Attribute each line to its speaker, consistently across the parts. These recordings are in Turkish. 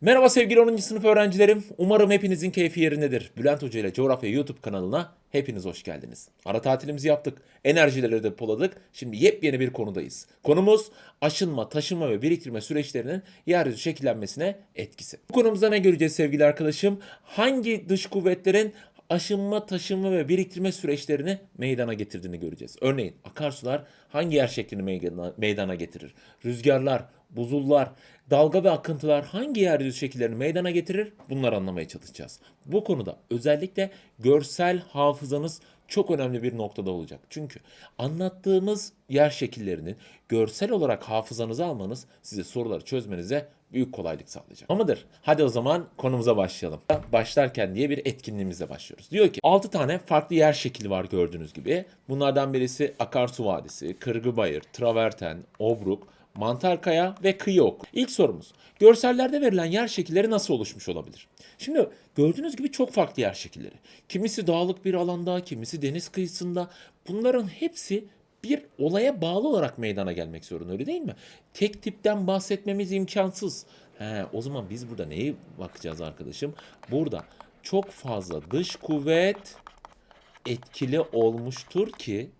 Speaker 1: Merhaba sevgili 10. sınıf öğrencilerim. Umarım hepinizin keyfi yerindedir. Bülent Hoca ile Coğrafya YouTube kanalına hepiniz hoş geldiniz. Ara tatilimizi yaptık. Enerjileri de poladık. Şimdi yepyeni bir konudayız. Konumuz aşınma, taşınma ve biriktirme süreçlerinin yeryüzü şekillenmesine etkisi. Bu konumuzda ne göreceğiz sevgili arkadaşım? Hangi dış kuvvetlerin aşınma, taşınma ve biriktirme süreçlerini meydana getirdiğini göreceğiz. Örneğin akarsular hangi yer şeklini meydana, getirir? Rüzgarlar, buzullar, dalga ve akıntılar hangi yeryüzü şekillerini meydana getirir? Bunları anlamaya çalışacağız. Bu konuda özellikle görsel hafızanız çok önemli bir noktada olacak. Çünkü anlattığımız yer şekillerini görsel olarak hafızanıza almanız size soruları çözmenize büyük kolaylık sağlayacak. Amadır. Hadi o zaman konumuza başlayalım. Başlarken diye bir etkinliğimizle başlıyoruz. Diyor ki 6 tane farklı yer şekli var gördüğünüz gibi. Bunlardan birisi Akarsu Vadisi, Kırgıbayır, Traverten, Obruk, Mantarkaya ve kıyı ok. İlk sorumuz. Görsellerde verilen yer şekilleri nasıl oluşmuş olabilir? Şimdi gördüğünüz gibi çok farklı yer şekilleri. Kimisi dağlık bir alanda, kimisi deniz kıyısında. Bunların hepsi bir olaya bağlı olarak meydana gelmek zorunda öyle değil mi? Tek tipten bahsetmemiz imkansız. He, o zaman biz burada neye bakacağız arkadaşım? Burada çok fazla dış kuvvet etkili olmuştur ki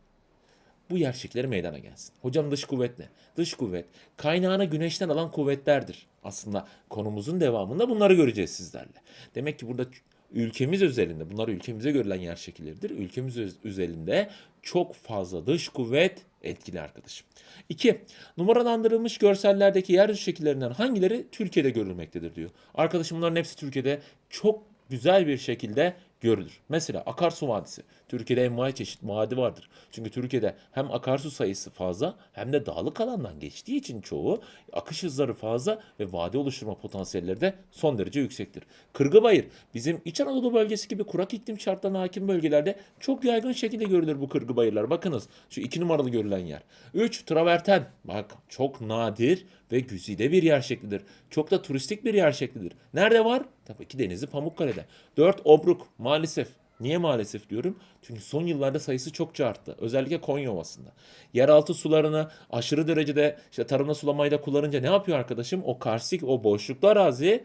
Speaker 1: bu yer şekilleri meydana gelsin. Hocam dış kuvvet ne? Dış kuvvet kaynağını güneşten alan kuvvetlerdir. Aslında konumuzun devamında bunları göreceğiz sizlerle. Demek ki burada ülkemiz özelinde bunlar ülkemize görülen yer şekilleridir. Ülkemiz öz- özelinde çok fazla dış kuvvet etkili arkadaşım. 2. Numaralandırılmış görsellerdeki yeryüzü şekillerinden hangileri Türkiye'de görülmektedir diyor. Arkadaşım bunların hepsi Türkiye'de çok güzel bir şekilde görülür. Mesela akarsu vadisi. Türkiye'de envai çeşit vadi vardır. Çünkü Türkiye'de hem akarsu sayısı fazla hem de dağlık alandan geçtiği için çoğu akış hızları fazla ve vadi oluşturma potansiyelleri de son derece yüksektir. Kırgıbayır bizim İç Anadolu bölgesi gibi kurak iklim şartlarına hakim bölgelerde çok yaygın şekilde görülür bu kırgıbayırlar. Bakınız şu iki numaralı görülen yer. 3. Traverten. Bak çok nadir ve güzide bir yer şeklidir. Çok da turistik bir yer şeklidir. Nerede var? Tabii ki Denizli Pamukkale'de. 4. Obruk maalesef. Niye maalesef diyorum? Çünkü son yıllarda sayısı çokça arttı. Özellikle Konya Ovası'nda. Yeraltı sularını aşırı derecede işte tarımda sulamayla kullanınca ne yapıyor arkadaşım? O karstik, o boşluklu arazi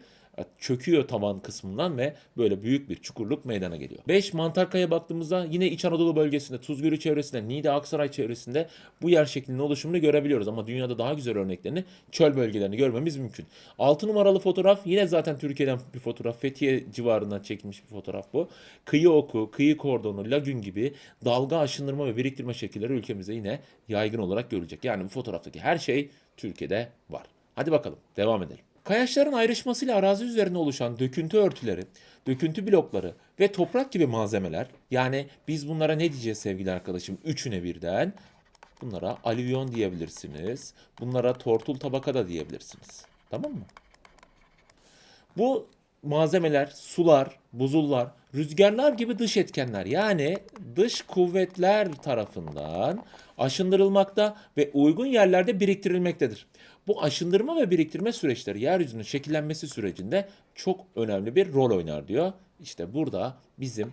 Speaker 1: çöküyor tavan kısmından ve böyle büyük bir çukurluk meydana geliyor. 5. Mantarkaya baktığımızda yine İç Anadolu bölgesinde, Tuzgölü çevresinde, Niğde, Aksaray çevresinde bu yer şeklinin oluşumunu görebiliyoruz. Ama dünyada daha güzel örneklerini çöl bölgelerini görmemiz mümkün. 6 numaralı fotoğraf yine zaten Türkiye'den bir fotoğraf. Fethiye civarından çekilmiş bir fotoğraf bu. Kıyı oku, kıyı kordonu, lagün gibi dalga aşındırma ve biriktirme şekilleri ülkemizde yine yaygın olarak görülecek. Yani bu fotoğraftaki her şey Türkiye'de var. Hadi bakalım devam edelim. Kayaçların ayrışmasıyla arazi üzerine oluşan döküntü örtüleri, döküntü blokları ve toprak gibi malzemeler yani biz bunlara ne diyeceğiz sevgili arkadaşım? Üçüne birden. Bunlara alüvyon diyebilirsiniz. Bunlara tortul tabaka da diyebilirsiniz. Tamam mı? Bu malzemeler, sular, buzullar, rüzgarlar gibi dış etkenler yani dış kuvvetler tarafından aşındırılmakta ve uygun yerlerde biriktirilmektedir. Bu aşındırma ve biriktirme süreçleri yeryüzünün şekillenmesi sürecinde çok önemli bir rol oynar diyor. İşte burada bizim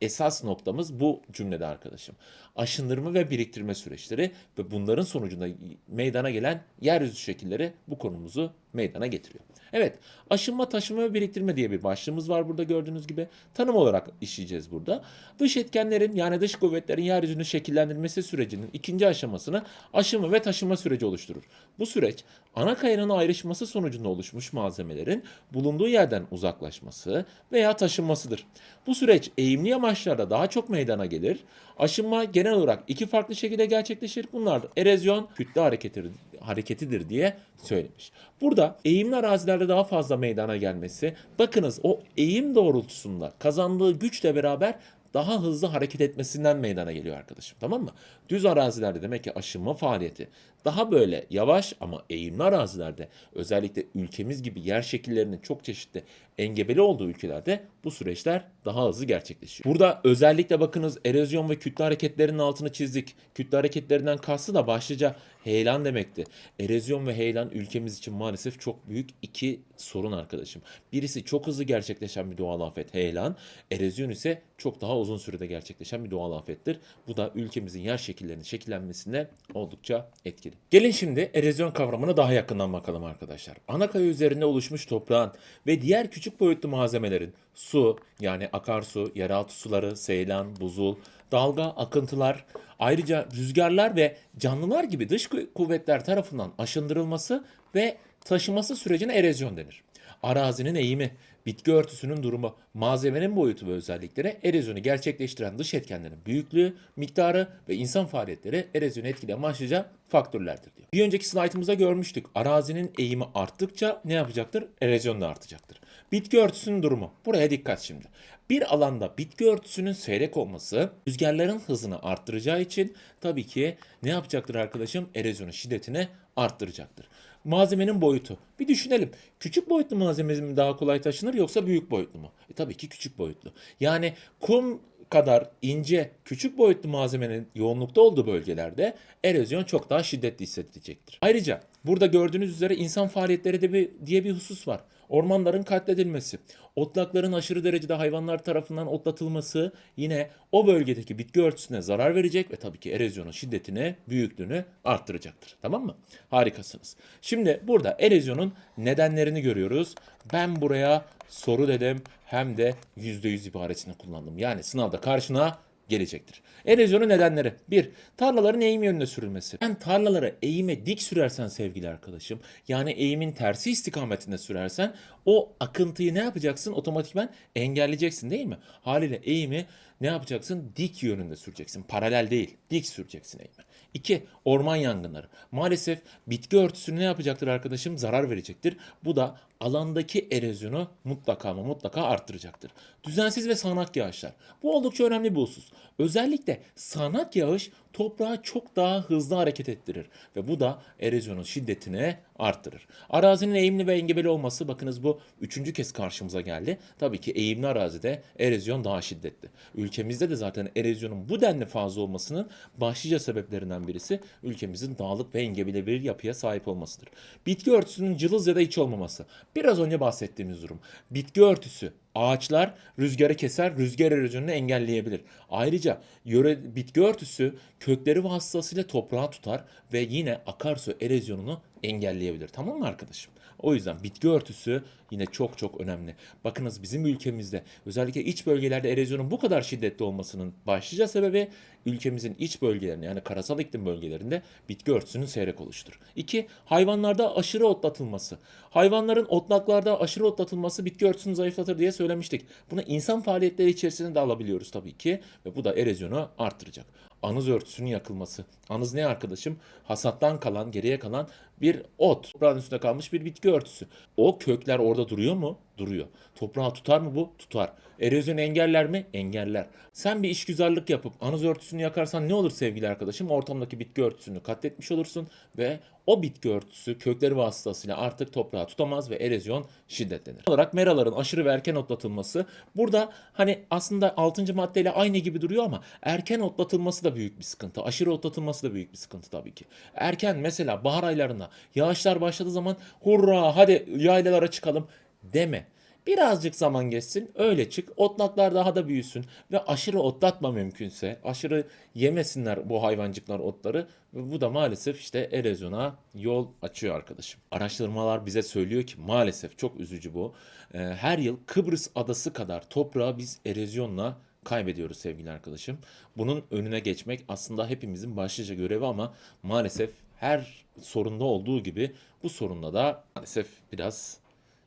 Speaker 1: esas noktamız bu cümlede arkadaşım. Aşındırma ve biriktirme süreçleri ve bunların sonucunda meydana gelen yeryüzü şekilleri bu konumuzu meydana getiriyor. Evet, aşınma, taşıma ve biriktirme diye bir başlığımız var burada gördüğünüz gibi. Tanım olarak işleyeceğiz burada. Dış etkenlerin yani dış kuvvetlerin yeryüzünün şekillendirilmesi sürecinin ikinci aşamasını aşınma ve taşınma süreci oluşturur. Bu süreç ana kayanın ayrışması sonucunda oluşmuş malzemelerin bulunduğu yerden uzaklaşması veya taşınmasıdır. Bu süreç eğimli amaçlarda daha çok meydana gelir. Aşınma genel olarak iki farklı şekilde gerçekleşir. Bunlar erozyon, kütle hareketidir, hareketidir diye söylemiş. Burada eğimli arazilerde daha fazla meydana gelmesi, bakınız o eğim doğrultusunda kazandığı güçle beraber daha hızlı hareket etmesinden meydana geliyor arkadaşım. Tamam mı? Düz arazilerde demek ki aşınma faaliyeti daha böyle yavaş ama eğimli arazilerde özellikle ülkemiz gibi yer şekillerinin çok çeşitli engebeli olduğu ülkelerde bu süreçler daha hızlı gerçekleşiyor. Burada özellikle bakınız erozyon ve kütle hareketlerinin altını çizdik. Kütle hareketlerinden kastı da başlıca heyelan demekti. Erozyon ve heyelan ülkemiz için maalesef çok büyük iki sorun arkadaşım. Birisi çok hızlı gerçekleşen bir doğal afet heyelan. Erozyon ise çok daha uzun sürede gerçekleşen bir doğal afettir. Bu da ülkemizin yer şekillerinin şekillenmesine oldukça etkili. İlgili. Gelin şimdi erozyon kavramını daha yakından bakalım arkadaşlar. Ana üzerinde oluşmuş toprağın ve diğer küçük boyutlu malzemelerin su yani akarsu, yeraltı suları, seylan, buzul, dalga, akıntılar, ayrıca rüzgarlar ve canlılar gibi dış kuvve- kuvvetler tarafından aşındırılması ve taşıması sürecine erozyon denir. Arazinin eğimi, bitki örtüsünün durumu, malzemenin boyutu ve özellikleri erozyonu gerçekleştiren dış etkenlerin büyüklüğü, miktarı ve insan faaliyetleri erozyonu etkileyen başlıca faktörlerdir diyor. Bir önceki slaytımızda görmüştük. Arazinin eğimi arttıkça ne yapacaktır? Erozyon da artacaktır. Bitki örtüsünün durumu. Buraya dikkat şimdi. Bir alanda bitki örtüsünün seyrek olması rüzgarların hızını arttıracağı için tabii ki ne yapacaktır arkadaşım? Erozyonun şiddetini arttıracaktır. Malzemenin boyutu. Bir düşünelim. Küçük boyutlu malzeme mi daha kolay taşınır yoksa büyük boyutlu mu? E tabii ki küçük boyutlu. Yani kum kadar ince, küçük boyutlu malzemenin yoğunlukta olduğu bölgelerde erozyon çok daha şiddetli hissedilecektir. Ayrıca burada gördüğünüz üzere insan faaliyetleri de bir, diye bir husus var. Ormanların katledilmesi, otlakların aşırı derecede hayvanlar tarafından otlatılması yine o bölgedeki bitki örtüsüne zarar verecek ve tabii ki erozyonun şiddetini, büyüklüğünü arttıracaktır. Tamam mı? Harikasınız. Şimdi burada erozyonun nedenlerini görüyoruz. Ben buraya soru dedim hem de %100 ibaresini kullandım. Yani sınavda karşına gelecektir. Erozyonun nedenleri. 1. Tarlaların eğim yönüne sürülmesi. Ben tarlalara eğime dik sürersen sevgili arkadaşım, yani eğimin tersi istikametinde sürersen o akıntıyı ne yapacaksın? Otomatikman engelleyeceksin değil mi? Haliyle eğimi ne yapacaksın? Dik yönünde süreceksin. Paralel değil. Dik süreceksin eğimi. 2. Orman yangınları. Maalesef bitki örtüsünü ne yapacaktır arkadaşım? Zarar verecektir. Bu da alandaki erozyonu mutlaka ama mutlaka arttıracaktır. Düzensiz ve sağanak yağışlar. Bu oldukça önemli bir husus. Özellikle sağanak yağış toprağı çok daha hızlı hareket ettirir ve bu da erozyonun şiddetini arttırır. Arazinin eğimli ve engebeli olması bakınız bu üçüncü kez karşımıza geldi. Tabii ki eğimli arazide erozyon daha şiddetli. Ülkemizde de zaten erozyonun bu denli fazla olmasının başlıca sebeplerinden birisi ülkemizin dağlık ve engebeli bir yapıya sahip olmasıdır. Bitki örtüsünün cılız ya da iç olmaması. Biraz önce bahsettiğimiz durum. Bitki örtüsü Ağaçlar rüzgarı keser, rüzgar erozyonunu engelleyebilir. Ayrıca yöre bitki örtüsü kökleri vasıtasıyla toprağı tutar ve yine akarsu erozyonunu engelleyebilir. Tamam mı arkadaşım? O yüzden bitki örtüsü yine çok çok önemli. Bakınız bizim ülkemizde özellikle iç bölgelerde erozyonun bu kadar şiddetli olmasının başlıca sebebi ülkemizin iç bölgelerinde yani karasal iklim bölgelerinde bitki örtüsünün seyrek oluştur. 2. Hayvanlarda aşırı otlatılması. Hayvanların otlaklarda aşırı otlatılması bitki örtüsünü zayıflatır diye söylemiştik. Bunu insan faaliyetleri içerisinde de alabiliyoruz tabii ki ve bu da erozyonu arttıracak. Anız örtüsünün yakılması. Anız ne arkadaşım? Hasattan kalan, geriye kalan bir ot. Toprağın üstünde kalmış bir bitki örtüsü. O kökler orada duruyor mu? Duruyor. Toprağı tutar mı bu? Tutar. Erozyonu engeller mi? Engeller. Sen bir işgüzarlık yapıp anız örtüsünü yakarsan ne olur sevgili arkadaşım? Ortamdaki bitki örtüsünü katletmiş olursun ve o bitki örtüsü kökleri vasıtasıyla artık toprağı tutamaz ve erozyon şiddetlenir. olarak meraların aşırı ve erken otlatılması. Burada hani aslında 6. maddeyle aynı gibi duruyor ama erken otlatılması da büyük bir sıkıntı. Aşırı otlatılması da büyük bir sıkıntı tabii ki. Erken mesela bahar aylarında yağışlar başladığı zaman hurra hadi yaylalara çıkalım deme. Birazcık zaman geçsin öyle çık otlaklar daha da büyüsün ve aşırı otlatma mümkünse aşırı yemesinler bu hayvancıklar otları ve bu da maalesef işte erozyona yol açıyor arkadaşım. Araştırmalar bize söylüyor ki maalesef çok üzücü bu. Ee, Her yıl Kıbrıs adası kadar toprağı biz erozyonla kaybediyoruz sevgili arkadaşım. Bunun önüne geçmek aslında hepimizin başlıca görevi ama maalesef her sorunda olduğu gibi bu sorunda da maalesef biraz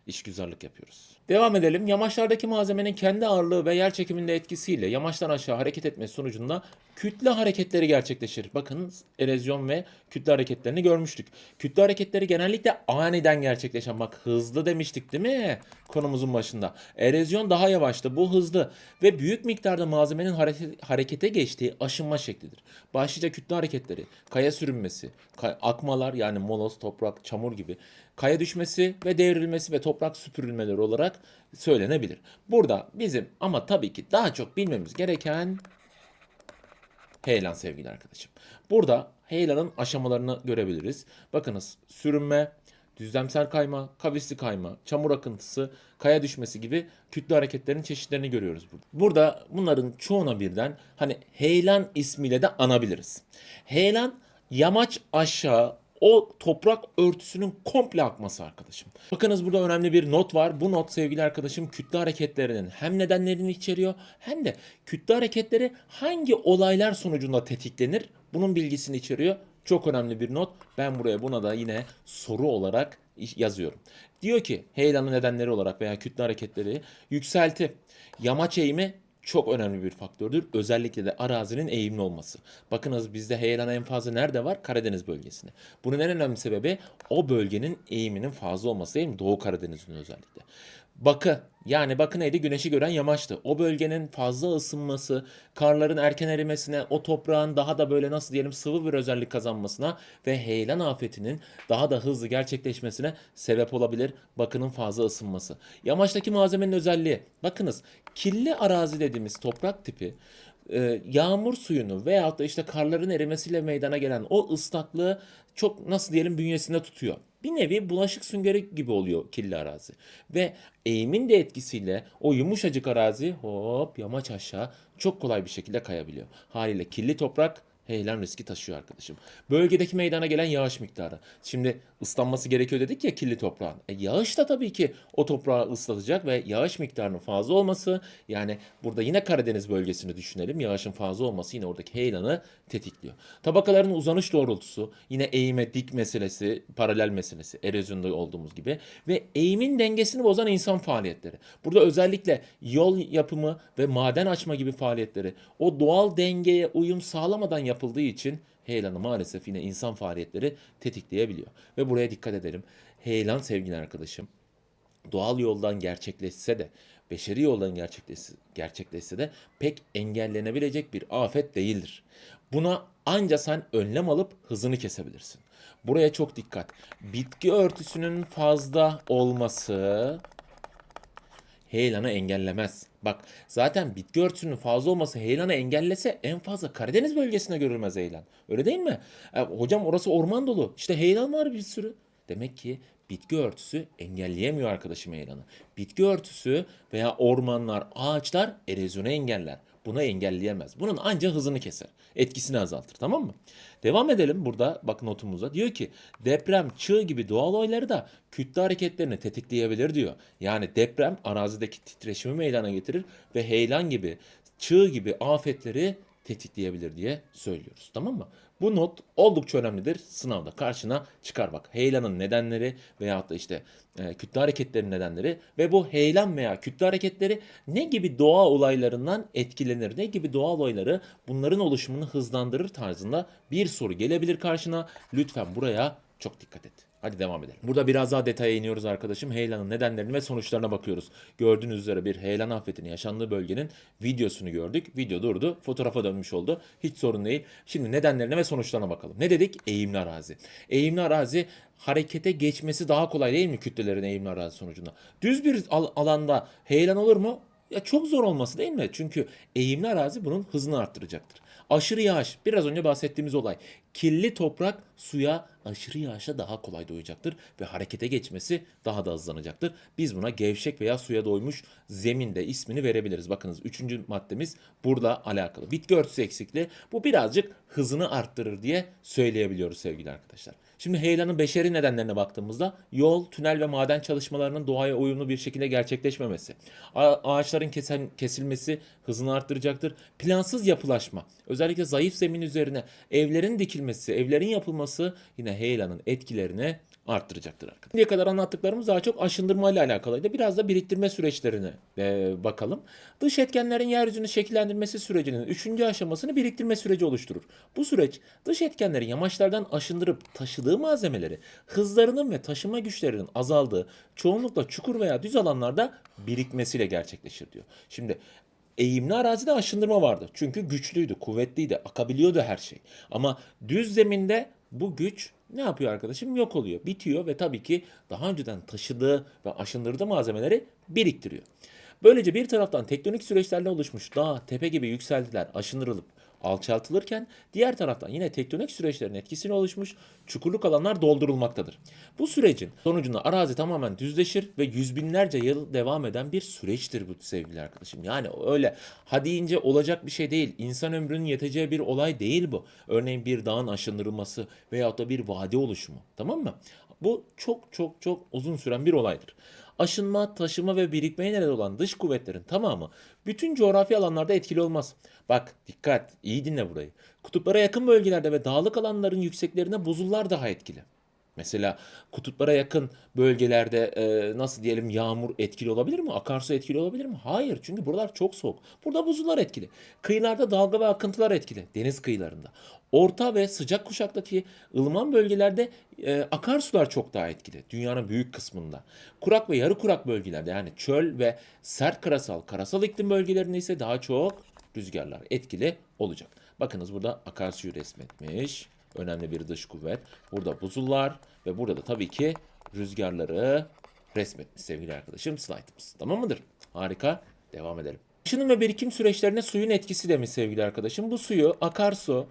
Speaker 1: işgüzarlık yapıyoruz. Devam edelim. Yamaçlardaki malzemenin kendi ağırlığı ve yer çekiminde etkisiyle yamaçtan aşağı hareket etmesi sonucunda kütle hareketleri gerçekleşir. Bakın erozyon ve kütle hareketlerini görmüştük. Kütle hareketleri genellikle aniden gerçekleşen. Bak hızlı demiştik değil mi? Konumuzun başında. Erozyon daha yavaştı. Bu hızlı ve büyük miktarda malzemenin hareket, harekete geçtiği aşınma şeklidir. Başlıca kütle hareketleri, kaya sürünmesi, akmalar yani moloz, toprak, çamur gibi kaya düşmesi ve devrilmesi ve toprak süpürülmeleri olarak söylenebilir. Burada bizim ama tabii ki daha çok bilmemiz gereken heyelan sevgili arkadaşım. Burada heyelanın aşamalarını görebiliriz. Bakınız sürünme, düzlemsel kayma, kavisli kayma, çamur akıntısı, kaya düşmesi gibi kütle hareketlerinin çeşitlerini görüyoruz burada. Burada bunların çoğuna birden hani heyelan ismiyle de anabiliriz. Heyelan yamaç aşağı o toprak örtüsünün komple akması arkadaşım. Bakınız burada önemli bir not var. Bu not sevgili arkadaşım kütle hareketlerinin hem nedenlerini içeriyor hem de kütle hareketleri hangi olaylar sonucunda tetiklenir bunun bilgisini içeriyor. Çok önemli bir not. Ben buraya buna da yine soru olarak yazıyorum. Diyor ki heyelanın nedenleri olarak veya kütle hareketleri yükselti, yamaç eğimi çok önemli bir faktördür. Özellikle de arazinin eğimli olması. Bakınız bizde heyelan en fazla nerede var? Karadeniz bölgesinde. Bunun en önemli sebebi o bölgenin eğiminin fazla olması değil mi? Doğu Karadeniz'in özellikle. Bakı yani bakı neydi? Güneşi gören yamaçtı. O bölgenin fazla ısınması, karların erken erimesine, o toprağın daha da böyle nasıl diyelim sıvı bir özellik kazanmasına ve heyelan afetinin daha da hızlı gerçekleşmesine sebep olabilir bakının fazla ısınması. Yamaçtaki malzemenin özelliği. Bakınız kirli arazi dediğimiz toprak tipi e, yağmur suyunu veyahut da işte karların erimesiyle meydana gelen o ıslaklığı çok nasıl diyelim bünyesinde tutuyor. Bir nevi bulaşık süngeri gibi oluyor kirli arazi. Ve eğimin de etkisiyle o yumuşacık arazi hop yamaç aşağı çok kolay bir şekilde kayabiliyor. Haliyle kirli toprak heyelan riski taşıyor arkadaşım. Bölgedeki meydana gelen yağış miktarı. Şimdi ıslanması gerekiyor dedik ya kirli toprağın. E yağış da tabii ki o toprağı ıslatacak ve yağış miktarının fazla olması yani burada yine Karadeniz bölgesini düşünelim. Yağışın fazla olması yine oradaki heyelanı tetikliyor. Tabakaların uzanış doğrultusu yine eğime dik meselesi, paralel meselesi erozyonda olduğumuz gibi ve eğimin dengesini bozan insan faaliyetleri. Burada özellikle yol yapımı ve maden açma gibi faaliyetleri o doğal dengeye uyum sağlamadan yapıldığı için heyelanı maalesef yine insan faaliyetleri tetikleyebiliyor. Ve buraya dikkat edelim. Heyelan sevgili arkadaşım doğal yoldan gerçekleşse de beşeri yoldan gerçekleşse, gerçekleşse de pek engellenebilecek bir afet değildir. Buna anca sen önlem alıp hızını kesebilirsin. Buraya çok dikkat. Bitki örtüsünün fazla olması heyelanı engellemez. Bak zaten bitki örtüsünün fazla olması heyelanı engellese en fazla Karadeniz bölgesinde görülmez heyelan. Öyle değil mi? E, hocam orası orman dolu. İşte heyelan var bir sürü. Demek ki bitki örtüsü engelleyemiyor arkadaşım heyelanı. Bitki örtüsü veya ormanlar, ağaçlar erozyonu engeller. Bunu engelleyemez. Bunun ancak hızını keser. Etkisini azaltır tamam mı? Devam edelim burada bak notumuza. Diyor ki deprem, çığ gibi doğal olayları da kütle hareketlerini tetikleyebilir diyor. Yani deprem arazideki titreşimi meydana getirir ve heyelan gibi, çığ gibi afetleri tetikleyebilir diye söylüyoruz. Tamam mı? Bu not oldukça önemlidir. Sınavda karşına çıkar bak. Heyelanın nedenleri veyahut da işte e, kütle hareketlerinin nedenleri ve bu heyelan veya kütle hareketleri ne gibi doğa olaylarından etkilenir? Ne gibi doğa olayları bunların oluşumunu hızlandırır tarzında bir soru gelebilir karşına. Lütfen buraya çok dikkat et. Hadi devam edelim. Burada biraz daha detaya iniyoruz arkadaşım. Heyelanın nedenlerini ve sonuçlarına bakıyoruz. Gördüğünüz üzere bir heyelan afetinin yaşandığı bölgenin videosunu gördük. Video durdu. Fotoğrafa dönmüş oldu. Hiç sorun değil. Şimdi nedenlerine ve sonuçlarına bakalım. Ne dedik? Eğimli arazi. Eğimli arazi harekete geçmesi daha kolay değil mi kütlelerin eğimli arazi sonucunda? Düz bir al- alanda heyelan olur mu? Ya çok zor olması değil mi? Çünkü eğimli arazi bunun hızını arttıracaktır. Aşırı yağış, biraz önce bahsettiğimiz olay. Kirli toprak suya aşırı yağışa daha kolay doyacaktır ve harekete geçmesi daha da hızlanacaktır. Biz buna gevşek veya suya doymuş zeminde ismini verebiliriz. Bakınız üçüncü maddemiz burada alakalı. Bitki örtüsü eksikliği bu birazcık hızını arttırır diye söyleyebiliyoruz sevgili arkadaşlar. Şimdi heyelanın beşeri nedenlerine baktığımızda yol, tünel ve maden çalışmalarının doğaya uyumlu bir şekilde gerçekleşmemesi. Ağaçların kesen, kesilmesi hızını arttıracaktır. Plansız yapılaşma, özellikle zayıf zemin üzerine evlerin dikilmesi, evlerin yapılması yine heyelanın etkilerini arttıracaktır arkadaşlar. Şimdiye kadar anlattıklarımız daha çok aşındırma ile alakalıydı. Biraz da biriktirme süreçlerine e, bakalım. Dış etkenlerin yeryüzünü şekillendirmesi sürecinin üçüncü aşamasını biriktirme süreci oluşturur. Bu süreç dış etkenlerin yamaçlardan aşındırıp taşıdığı malzemeleri hızlarının ve taşıma güçlerinin azaldığı çoğunlukla çukur veya düz alanlarda birikmesiyle gerçekleşir diyor. Şimdi eğimli arazide aşındırma vardı. Çünkü güçlüydü, kuvvetliydi, akabiliyordu her şey. Ama düz zeminde bu güç ne yapıyor arkadaşım? Yok oluyor, bitiyor ve tabii ki daha önceden taşıdığı ve aşındırdığı malzemeleri biriktiriyor. Böylece bir taraftan tektonik süreçlerle oluşmuş dağ, tepe gibi yükseltiler aşındırılıp alçaltılırken diğer taraftan yine tektonik süreçlerin etkisiyle oluşmuş çukurluk alanlar doldurulmaktadır. Bu sürecin sonucunda arazi tamamen düzleşir ve yüz binlerce yıl devam eden bir süreçtir bu sevgili arkadaşım. Yani öyle hadi ince olacak bir şey değil. İnsan ömrünün yeteceği bir olay değil bu. Örneğin bir dağın aşındırılması veyahut da bir vadi oluşumu. Tamam mı? Bu çok çok çok uzun süren bir olaydır. Aşınma, taşıma ve birikmeye neden olan dış kuvvetlerin tamamı bütün coğrafi alanlarda etkili olmaz. Bak dikkat, iyi dinle burayı. Kutuplara yakın bölgelerde ve dağlık alanların yükseklerinde buzullar daha etkili. Mesela kutuplara yakın bölgelerde e, nasıl diyelim yağmur etkili olabilir mi? Akarsu etkili olabilir mi? Hayır çünkü buralar çok soğuk. Burada buzullar etkili. Kıyılarda dalga ve akıntılar etkili. Deniz kıyılarında. Orta ve sıcak kuşaktaki ılıman bölgelerde e, akarsular çok daha etkili. Dünyanın büyük kısmında. Kurak ve yarı kurak bölgelerde yani çöl ve sert karasal, karasal iklim bölgelerinde ise daha çok rüzgarlar etkili olacak. Bakınız burada akarsuyu resmetmiş. Önemli bir dış kuvvet. Burada buzullar ve burada da tabii ki rüzgarları resmetmiş sevgili arkadaşım slaytımız. Tamam mıdır? Harika. Devam edelim. Işınım ve birikim süreçlerine suyun etkisi demiş sevgili arkadaşım. Bu suyu akarsu,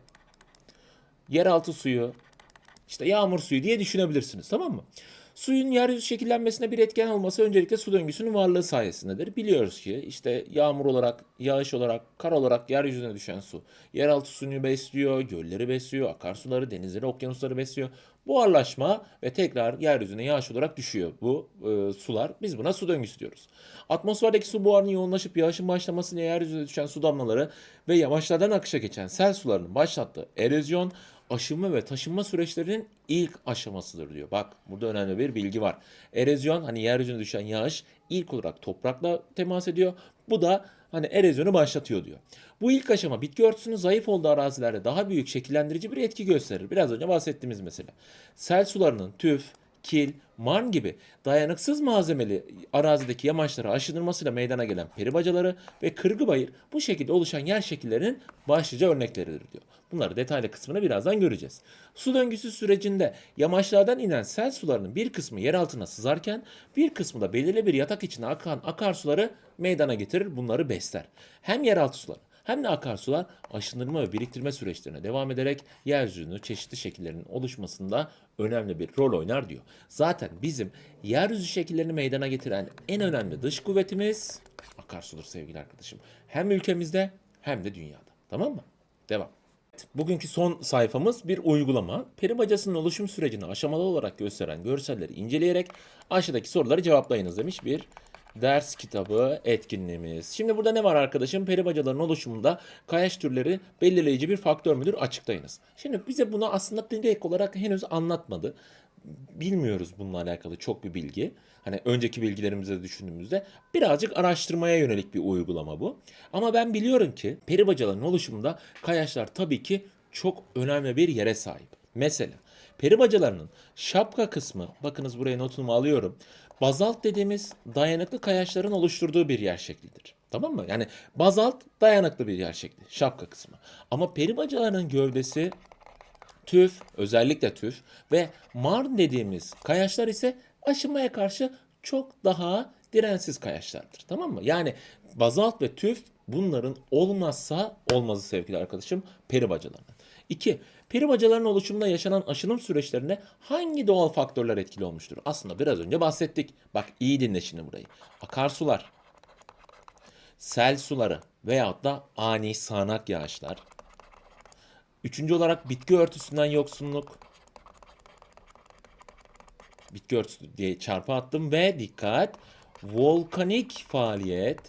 Speaker 1: yeraltı suyu, işte yağmur suyu diye düşünebilirsiniz tamam mı? Suyun yeryüzü şekillenmesine bir etken olması öncelikle su döngüsünün varlığı sayesindedir. Biliyoruz ki işte yağmur olarak, yağış olarak, kar olarak yeryüzüne düşen su yeraltı suyunu besliyor, gölleri besliyor, akarsuları, denizleri, okyanusları besliyor. Buharlaşma ve tekrar yeryüzüne yağış olarak düşüyor bu e, sular. Biz buna su döngüsü diyoruz. Atmosferdeki su buharının yoğunlaşıp yağışın başlamasıyla yeryüzüne düşen su damlaları ve yamaçlardan akışa geçen sel sularının başlattığı erozyon, aşınma ve taşınma süreçlerinin ilk aşamasıdır diyor. Bak burada önemli bir bilgi var. Erozyon hani yeryüzüne düşen yağış ilk olarak toprakla temas ediyor. Bu da hani erozyonu başlatıyor diyor. Bu ilk aşama bitki örtüsünün zayıf olduğu arazilerde daha büyük şekillendirici bir etki gösterir. Biraz önce bahsettiğimiz mesele. Sel sularının tüf, kil, marn gibi dayanıksız malzemeli arazideki yamaçlara aşınırmasıyla meydana gelen peribacaları ve kırgı bayır bu şekilde oluşan yer şekillerinin başlıca örnekleridir diyor. Bunları detaylı kısmını birazdan göreceğiz. Su döngüsü sürecinde yamaçlardan inen sel sularının bir kısmı yer altına sızarken bir kısmı da belirli bir yatak içine akan akarsuları meydana getirir, bunları besler. Hem yeraltı suları hem de akarsular aşındırma ve biriktirme süreçlerine devam ederek yeryüzünün çeşitli şekillerinin oluşmasında önemli bir rol oynar diyor. Zaten bizim yeryüzü şekillerini meydana getiren en önemli dış kuvvetimiz akarsudur sevgili arkadaşım. Hem ülkemizde hem de dünyada. Tamam mı? Devam. Bugünkü son sayfamız bir uygulama. Peri bacasının oluşum sürecini aşamalı olarak gösteren görselleri inceleyerek aşağıdaki soruları cevaplayınız demiş bir ders kitabı etkinliğimiz. Şimdi burada ne var arkadaşım? Peri bacaların oluşumunda kayaç türleri belirleyici bir faktör müdür? Açıklayınız. Şimdi bize bunu aslında direkt olarak henüz anlatmadı. Bilmiyoruz bununla alakalı çok bir bilgi. Hani önceki bilgilerimize düşündüğümüzde birazcık araştırmaya yönelik bir uygulama bu. Ama ben biliyorum ki peri bacalarının oluşumunda kayaçlar tabii ki çok önemli bir yere sahip. Mesela peri bacalarının şapka kısmı, bakınız buraya notumu alıyorum. Bazalt dediğimiz dayanıklı kayaçların oluşturduğu bir yer şeklidir. Tamam mı? Yani bazalt dayanıklı bir yer şekli, şapka kısmı. Ama peri bacalarının gövdesi tüf, özellikle tüf ve marn dediğimiz kayaçlar ise aşınmaya karşı çok daha dirensiz kayaçlardır. Tamam mı? Yani bazalt ve tüf bunların olmazsa olmazı sevgili arkadaşım peri bacalarının. 2. Peri bacalarının oluşumunda yaşanan aşınım süreçlerinde hangi doğal faktörler etkili olmuştur? Aslında biraz önce bahsettik. Bak iyi dinle şimdi burayı. Akarsular, sel suları veyahut da ani sağanak yağışlar. Üçüncü olarak bitki örtüsünden yoksunluk. Bitki örtüsü diye çarpı attım ve dikkat volkanik faaliyet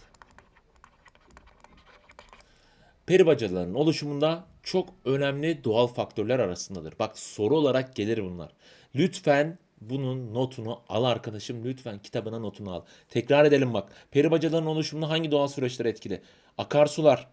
Speaker 1: peri bacalarının oluşumunda çok önemli doğal faktörler arasındadır. Bak soru olarak gelir bunlar. Lütfen bunun notunu al arkadaşım. Lütfen kitabına notunu al. Tekrar edelim bak. Peri bacalarının oluşumunda hangi doğal süreçler etkili? Akarsular,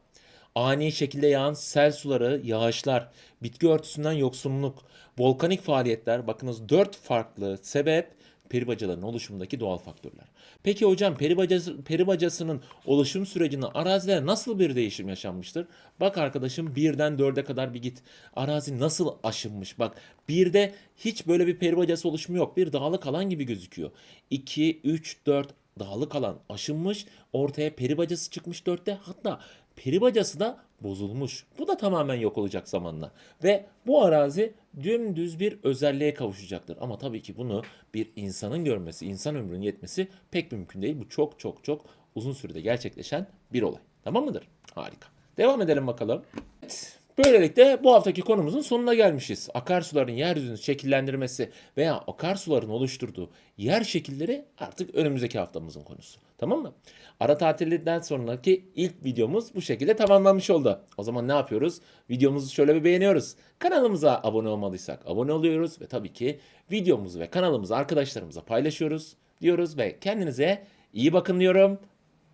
Speaker 1: ani şekilde yağan sel suları, yağışlar, bitki örtüsünden yoksunluk, volkanik faaliyetler. Bakınız dört farklı sebep peri bacalarının oluşumundaki doğal faktörler. Peki hocam peri, bacası, peri bacasının oluşum sürecinde arazide nasıl bir değişim yaşanmıştır? Bak arkadaşım birden dörde kadar bir git. Arazi nasıl aşınmış? Bak birde hiç böyle bir peri bacası oluşumu yok. Bir dağlık alan gibi gözüküyor. 2, 3, 4 dağlık alan aşınmış, ortaya peri bacası çıkmış dörtte. Hatta peri bacası da bozulmuş. Bu da tamamen yok olacak zamanla. Ve bu arazi dümdüz bir özelliğe kavuşacaktır. Ama tabii ki bunu bir insanın görmesi, insan ömrünün yetmesi pek mümkün değil. Bu çok çok çok uzun sürede gerçekleşen bir olay. Tamam mıdır? Harika. Devam edelim bakalım. Evet. Böylelikle bu haftaki konumuzun sonuna gelmişiz. Akarsuların yeryüzünü şekillendirmesi veya akarsuların oluşturduğu yer şekilleri artık önümüzdeki haftamızın konusu. Tamam mı? Ara tatilinden sonraki ilk videomuz bu şekilde tamamlanmış oldu. O zaman ne yapıyoruz? Videomuzu şöyle bir beğeniyoruz. Kanalımıza abone olmadıysak abone oluyoruz ve tabii ki videomuzu ve kanalımızı arkadaşlarımıza paylaşıyoruz diyoruz ve kendinize iyi bakın diyorum.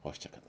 Speaker 1: Hoşçakalın.